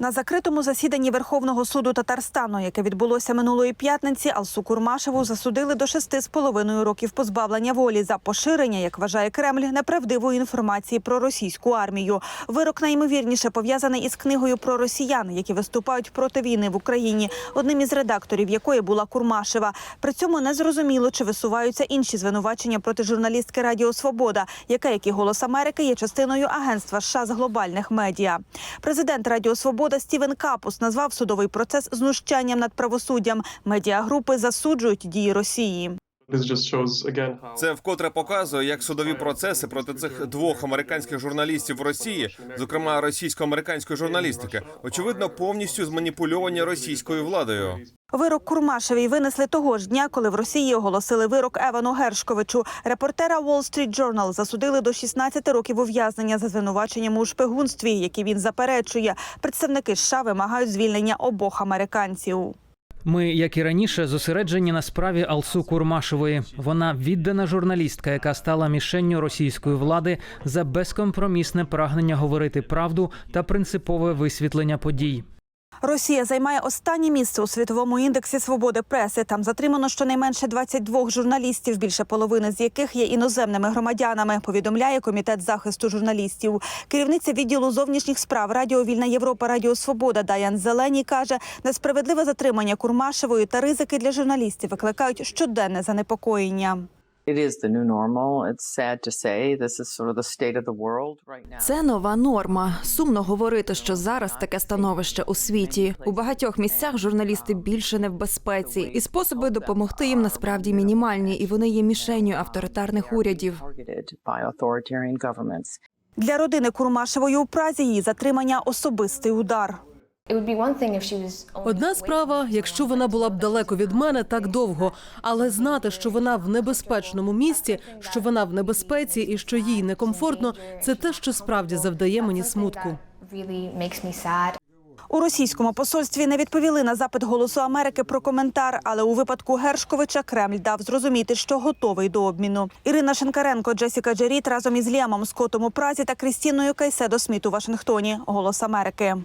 На закритому засіданні Верховного суду Татарстану, яке відбулося минулої п'ятниці, Алсу Курмашеву засудили до шести з половиною років позбавлення волі за поширення, як вважає Кремль, неправдивої інформації про російську армію. Вирок найімовірніше пов'язаний із книгою про росіян, які виступають проти війни в Україні, одним із редакторів якої була Курмашева. При цьому не зрозуміло, чи висуваються інші звинувачення проти журналістки Радіо Свобода, яка, як і голос Америки, є частиною агентства США з глобальних медіа. Президент Радіо Свобода Стівен Капус назвав судовий процес знущанням над правосуддям. Медіагрупи засуджують дії Росії. Це вкотре показує, як судові процеси проти цих двох американських журналістів в Росії, зокрема російсько-американської журналістики, очевидно, повністю зманіпульовані російською владою. Вирок Курмашевій винесли того ж дня, коли в Росії оголосили вирок Евану Гершковичу. Репортера Wall Street Journal засудили до 16 років ув'язнення за звинуваченням у шпигунстві, які він заперечує. Представники США вимагають звільнення обох американців. Ми, як і раніше, зосереджені на справі Алсу Курмашевої. Вона віддана журналістка, яка стала мішенню російської влади за безкомпромісне прагнення говорити правду та принципове висвітлення подій. Росія займає останнє місце у світовому індексі свободи преси. Там затримано щонайменше 22 журналістів, більше половини з яких є іноземними громадянами. Повідомляє комітет захисту журналістів. Керівниця відділу зовнішніх справ Радіо Вільна Європа Радіо Свобода Даян Зеленій каже, несправедливе затримання Курмашевої та ризики для журналістів викликають щоденне занепокоєння. It is the new normal. It's sad to say this is sort of the state of the world right now. Це нова норма. Сумно говорити, що зараз таке становище у світі. У багатьох місцях журналісти більше не в безпеці, і способи допомогти їм насправді мінімальні, і вони є мішенню авторитарних урядів. Targeted by authoritarian governments. Для родини Курмашевої у Празі її затримання особистий удар. Одна справа, якщо вона була б далеко від мене так довго, але знати, що вона в небезпечному місці, що вона в небезпеці і що їй некомфортно, це те, що справді завдає мені смутку. У російському посольстві не відповіли на запит Голосу Америки про коментар, але у випадку Гершковича Кремль дав зрозуміти, що готовий до обміну. Ірина Шенкаренко, Джесіка Джеріт разом із Ліамом Скоттом у Празі та Крістіною Кайседо Сміт у Вашингтоні. Голос Америки.